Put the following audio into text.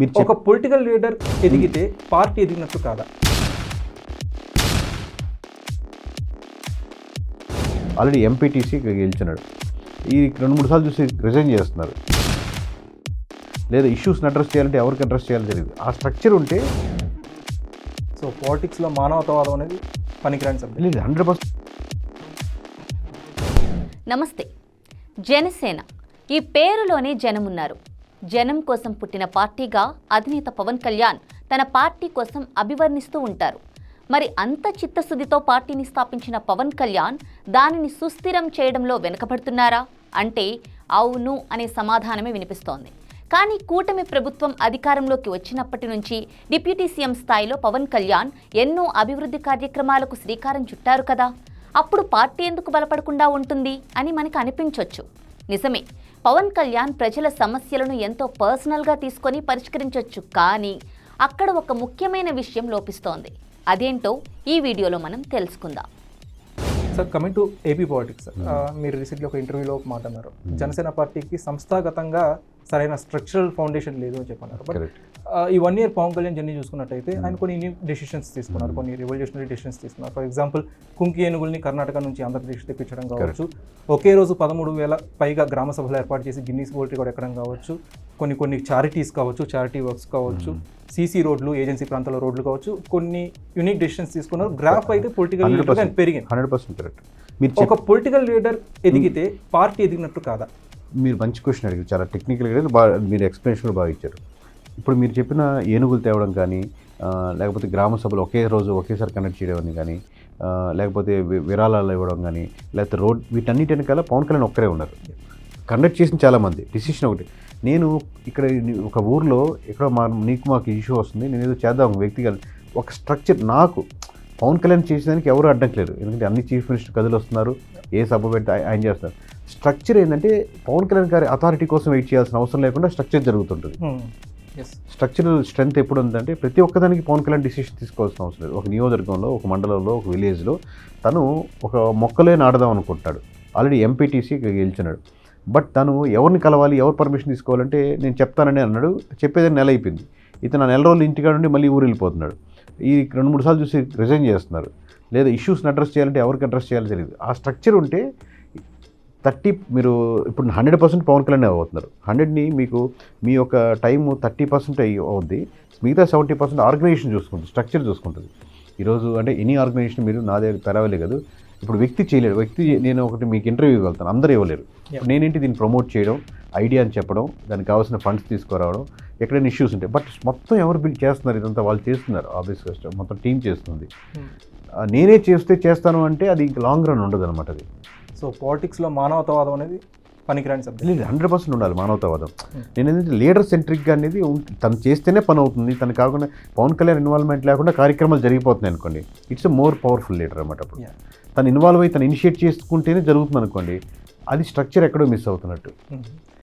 మీరు ఒక political leader ఎదిగితే పార్టీ ఎదిగినట్టు కాదా? ఆల్రెడీ ఎంపీటీసీ గెలిచినాడు. ఈ రెండు మూడు సార్లు చూసి రిజైన్ చేస్తున్నారు. లేదా ఇష్యూస్ని అడ్రస్ చేయాలంటే ఎవరికి అడ్రస్ చేయాలో తెలియదు. ఆ స్ట్రక్చర్ ఉంటే సో పాలిటిక్స్లో మానవతావాదం అనేది పనికిరాని సబ్జెక్ట్ లేదు హండ్రెడ్ పర్సెంట్ నమస్తే. జనసేన. ఈ పేరులోనే జనమున్నారు. జనం కోసం పుట్టిన పార్టీగా అధినేత పవన్ కళ్యాణ్ తన పార్టీ కోసం అభివర్ణిస్తూ ఉంటారు. మరి అంత చిత్తశుద్ధితో పార్టీని స్థాపించిన పవన్ కళ్యాణ్ దానిని సుస్థిరం చేయడంలో వెనుకబడుతున్నారా? అంటే అవును అనే సమాధానమే వినిపిస్తోంది. కానీ కూటమి ప్రభుత్వం అధికారంలోకి వచ్చినప్పటి నుంచి డిప్యూటీ సీఎం స్థాయిలో పవన్ కళ్యాణ్ ఎన్నో అభివృద్ధి కార్యక్రమాలకు శ్రీకారం చుట్టారు కదా. అప్పుడు పార్టీ ఎందుకు బలపడకుండా ఉంటుంది అని మనకు అనిపించవచ్చు నిజమే. పవన్ కళ్యాణ్ ప్రజల సమస్యలను ఎంతో పర్సనల్గా తీసుకొని పరిష్కరించవచ్చు కానీ అక్కడ ఒక ముఖ్యమైన విషయం లోపిస్తోంది. అదేంటో ఈ వీడియోలో మనం తెలుసుకుందాం. Sir coming to AP politics మీరు రీసెంట్లీ ఒక ఇంటర్వ్యూలో ఒక మాట అన్నారు. జనసేన పార్టీకి సంస్థాగతంగా సరైన స్ట్రక్చరల్ ఫౌండేషన్ లేదు అని చెప్పన్నారు. బట్ ఈ one year Pawan Kalyan journey చూసుకున్నట్టయితే ఆయన కొన్ని డెసిషన్స్ తీసుకున్నారు. కొన్ని రెవల్యూషనరీ డెసిషన్స్ తీసుకున్నారు. ఫర్ ఎగ్జాంపుల్ కుంకి ఏనుగుల్ని కర్ణాటక నుంచి ఆంధ్రప్రదేశ్ తెప్పించడం కావచ్చు. ఒకే రోజు పదమూడు వేల పైగా గ్రామ సభలు ఏర్పాటు చేసి గిన్నీస్ వరల్డ్ రికార్డ్ ఎక్కడం కావచ్చు. కొన్ని కొన్ని చారిటీస్ కావచ్చు చారిటీ వర్క్స్ కావచ్చు సీసీ రోడ్లు ఏజెన్సీ ప్రాంతాల రోడ్లు కావచ్చు కొన్ని యూనిక్ డెసిషన్స్ తీసుకున్నారు. గ్రాఫ్ అయితే పొలిటికల్ పెరిగింది. Hundred percent correct. మీరు ఒక పొలిటికల్ లీడర్ ఎదిగితే పార్టీ ఎదిగినట్టు కాదా? మీరు మంచి క్వశ్చన్ అడిగారు. చాలా టెక్నికల్గా బాగా మీరు ఎక్స్ప్లెనేషన్ బాగా ఇచ్చారు. ఇప్పుడు మీరు చెప్పిన ఏనుగులు తేవడం కానీ లేకపోతే గ్రామ సభలు ఒకే రోజు ఒకేసారి కనెక్ట్ చేయడం కానీ లేకపోతే విరాళాలు ఇవ్వడం కానీ లేకపోతే రోడ్ వీటన్నిటి వెనకాల పవన్ కళ్యాణ్ ఒక్కరే ఉన్నారు. కండక్ట్ చేసిన చాలామంది. డిసిషన్ ఒకటి. నేను ఇక్కడ ఒక ఊర్లో ఎక్కడో మా నీకు మాకు ఇష్యూ వస్తుంది. నేను ఏదో చేద్దాం వ్యక్తిగా. ఒక స్ట్రక్చర్ నాకు పవన్ కళ్యాణ్ చేసేదానికి ఎవరు అడ్డంకలేరు ఎందుకంటే అన్ని చీఫ్ మినిస్టర్ కథలు వస్తున్నారు. ఏ సభ పెట్టి ఆయ- ఆయన చేస్తున్నారు స్ట్రక్చర్ ఏంటంటే పవన్ కళ్యాణ్ గారి అథారిటీ కోసం వెయిట్ చేయాల్సిన అవసరం లేకుండా స్ట్రక్చర్ జరుగుతుంటుంది. స్ట్రక్చరల్ స్ట్రెంత్ ఎప్పుడు ఉందంటే ప్రతి ఒక్కదానికి పవన్ కళ్యాణ్ డిసిషన్ తీసుకోవాల్సిన అవసరం లేదు. ఒక నియోజకవర్గంలో ఒక మండలంలో ఒక విలేజ్లో తను ఒక మొక్కలే నాటుదాం అనుకుంటాడు. Already MPTC గెలిచినాడు. బట్ తను ఎవరిని కలవాలి ఎవరు పర్మిషన్ తీసుకోవాలంటే నేను చెప్తానని అన్నాడు. చెప్పేది నెల అయిపోయింది. ఇతను నెల రోజులు ఇంటికాడ నుండి మళ్ళీ ఊరు వెళ్ళిపోతున్నాడు. ఈ రెండు మూడు సార్లు చూసి రిజైన్ చేస్తున్నారు. లేదా ఇష్యూస్ని అడ్రస్ చేయాలంటే ఎవరికి అడ్రస్ చేయాలో తెలియదు. ఆ స్ట్రక్చర్ ఉంటే థర్టీ మీరు ఇప్పుడు హండ్రెడ్ పర్సెంట్ పవన్ కళ్యాణ్ అవుతున్నారు. హండ్రెడ్ని మీకు మీ యొక్క టైం థర్టీ పర్సెంట్ అవుద్ది. మిగతా సెవెంటీ పర్సెంట్ ఆర్గనైజేషన్ చూసుకుంటుంది స్ట్రక్చర్ చూసుకుంటుంది. ఈరోజు అంటే ఎనీ ఆర్గనైజేషన్ మీరు నా దగ్గర తెరవలే కదా. ఇప్పుడు వ్యక్తి చేయలేడు. వ్యక్తి నేను ఒకటి మీకు ఇంటర్వ్యూ వెళ్తాను. అందరూ ఇవ్వలేరు. నేనేంటి దీన్ని ప్రమోట్ చేయడం ఐడియా అని చెప్పడం దానికి కావాల్సిన ఫండ్స్ తీసుకురావడం ఎక్కడైనా ఇష్యూస్ ఉంటాయి బట్ మొత్తం ఎవరు బిల్డ్ చేస్తున్నారు? ఇదంతా వాళ్ళు చేస్తున్నారు ఆబ్వియస్గా మొత్తం టీం చేస్తుంది. ఆ, నేనే చేస్తే చేస్తాను అంటే అది ఇంకా లాంగ్ రన్ ఉండదు అనమాట అది సో పాలిటిక్స్లో మానవతావాదం అనేది పనికిరాని సబ్జెక్ట్ లేదు హండ్రెడ్ పర్సెంట్ ఉండాలి మానవతావాదం. నేను ఏంటంటే లీడర్ సెంట్రిక్గా అనేది తను చేస్తేనే పని అవుతుంది. తను కాకుండా పవన్ కళ్యాణ్ ఇన్వాల్వ్మెంట్ లేకుండా కార్యక్రమాలు జరిగిపోతున్నాయి అనుకోండి. ఇట్స్ మోర్ పవర్ఫుల్ లీడర్ అనమాట అప్పుడు. తను ఇన్వాల్వ్ అయ్యి తను ఇనిషియేట్ చేసుకుంటేనే జరుగుతుంది అనుకోండి అది స్ట్రక్చర్ ఎక్కడో మిస్ అవుతున్నట్టు.